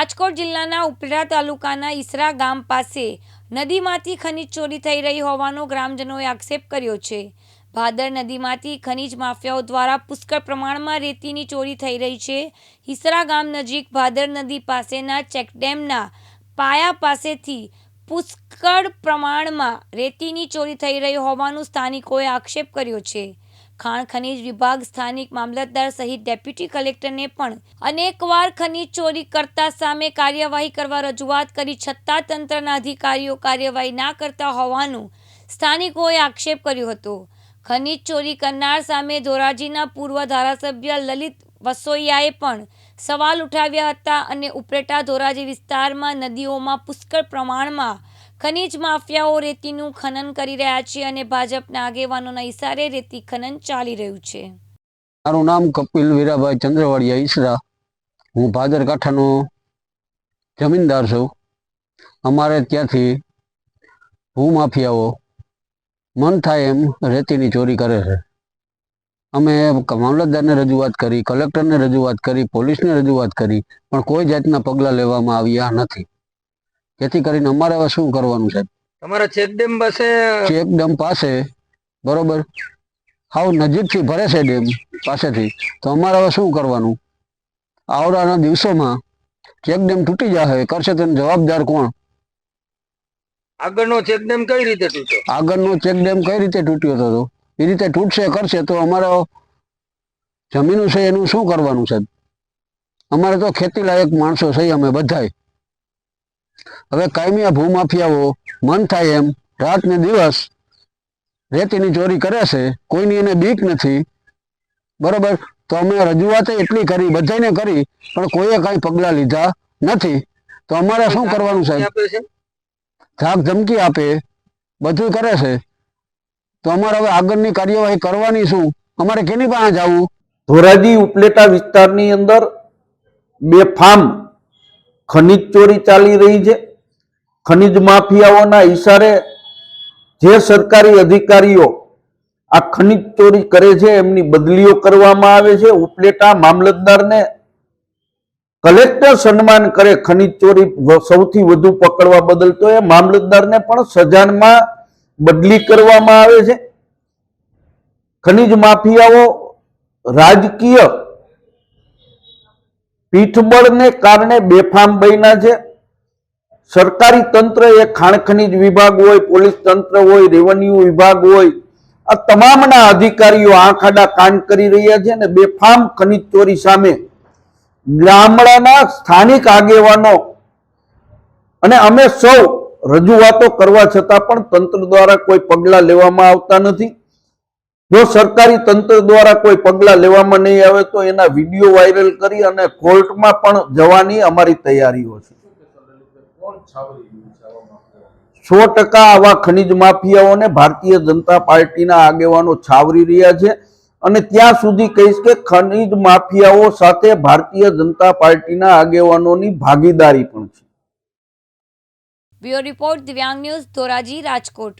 રાજકોટ જિલ્લાના ઉપલેટા તાલુકાના ઈસરા ગામ પાસે નદીમાંથી ખનીજ ચોરી થઈ રહી હોવાનો ગ્રામજનોએ આક્ષેપ કર્યો છે. ભાદર નદીમાંથી ખનીજ માફિયાઓ દ્વારા પુષ્કળ પ્રમાણમાં રેતીની ચોરી થઈ રહી છે. ઈસરા ગામ નજીક ભાદર નદી પાસેના ચેકડેમના પાયા પાસેથી પુષ્કળ પ્રમાણમાં રેતીની ચોરી થઈ રહી હોવાનું સ્થાનિકોએ આક્ષેપ કર્યો છે. ખાણ ખનીજ વિભાગ સ્થાનિક મામલતદાર સહિત ડેપ્યુટી કલેક્ટરને પણ અનેકવાર ખનીજ ચોરી કરતા સામે કાર્યવાહી કરવા રજૂઆત કરી છતાં તંત્રના અધિકારીઓ કાર્યવાહી ના કરતા હોવાનું સ્થાનિકોએ આક્ષેપ કર્યો હતો. ખનીજ ચોરી કરનાર સામે ધોરાજીના પૂર્વ ધારાસભ્ય લલિત વસોયાએ પણ સવાલ ઉઠાવ્યા હતા અને ઉપરેટા ધોરાજી વિસ્તારમાં નદીઓમાં પુષ્કળ પ્રમાણમાં ખનીજ માફિયાઓ રેતીનું ખનન કરી રહ્યા છે અને ભાજપના આગેવાનોના ઇશારે રેતી ખનન ચાલી રહ્યું છે. મારું નામ કપિલ વીરાભાઈ ચંદ્રવાડિયા ઈસરા. હું ભાદર કાંઠાનો જમીનદાર છું. અમારે ત્યાંથી ભૂમાફિયાઓ મન થાય એમ રેતીની ચોરી કરે છે. અમે મામલતદારને રજૂઆત કરી, કલેક્ટરને રજૂઆત કરી, પોલીસને રજૂઆત કરી, પણ કોઈ જાતના પગલાં લેવામાં આવ્યા નથી. જેથી કરીને અમારે હવે શું કરવાનું સાહેબ તમારા ચેક ડેમ પાસે ચેક ડેમ પાસે બરોબર? હાવ નજીકથી ભરે છે ડેમ પાસેથી. તો અમારે હવે શું કરવાનું? આવડાના દિવસોમાં ચેક ડેમ તૂટી જશે કરશે તેનો જવાબદાર કોણ? આગળનો ચેક ડેમ કઈ રીતે તૂટ્યો? આગળનો ચેક ડેમ કઈ રીતે તૂટ્યો હતો એ રીતે તૂટશે કરશે તો અમારો જમીનું છે એનું શું કરવાનું છે? અમારે તો ખેતી લાયક માણસો છે અમે બધાય. હવે કાયમી આ ભૂમાફિયાઓ મન થાય એમ રાત ને દિવસ રેતીની ચોરી કરે છે કોઈની એને બીક નથી. બરોબર? તો અમે રજૂઆત એટલી કરી બધાને કરી પણ કોઈએ કાંઈ પગલાં લીધા નથી. તો અમારે શું કરવાનું સાહેબ? આપે ધાક ધમકી આપે બધું કરે છે. તો અમારે હવે આગળની કાર્યવાહી કરવાની શું? અમારે કેની પાસે જવું? ધોરાજી ઉપલેટા વિસ્તારની અંદર બે ફાર્મ ખનીજ ચોરી ચાલી રહી છે. ખનીજ માફિયાઓના ઈશારે જે સરકારી અધિકારીઓ આ ખનીજ ચોરી કરે છે, એમની બદલીઓ કરવામાં આવે છે. ઉપલેટા મામલતદારને કલેક્ટર સન્માન કરે ખનીજ ચોરી સૌથી વધુ પકડવા બદલ, તો એ મામલતદારને પણ સજાનમાં બદલી કરવામાં આવે છે. ખનીજ માફિયાઓ રાજકીય પીઠબળને કારણે બેફામ બન્યા છે. સરકારી તંત્ર એ ખાણ ખનીજ વિભાગ હોય, પોલીસ તંત્ર હોય, રેવન્યુ વિભાગ હોય, આ તમામના અધિકારીઓ આંખ આડા કાન કરી રહ્યા છે અને બેફામ ખનીજ ચોરી સામે ગામડાના સ્થાનિક આગેવાનો અને અમે સૌ રજૂઆતો કરવા છતાં પણ તંત્ર દ્વારા કોઈ પગલાં લેવામાં આવતા નથી. જો સરકારી તંત્ર દ્વારા કોઈ પગલાં લેવામાં નહીં આવે તો એના વીડિયો વાયરલ કરી અને કોર્ટમાં પણ જવાની અમારી તૈયારીઓ છે. સો ટકા આવા ખનીજ માફિયાઓને ભારતીય જનતા પાર્ટીના આગેવાનો છાવરી રહ્યા છે અને ત્યાં સુધી કહીશ કે ખનીજ માફિયાઓ સાથે ભારતીય જનતા પાર્ટીના આગેવાનોની ભાગીદારી પણ છે. Bureau report Divyang news Dhoraji Rajkot.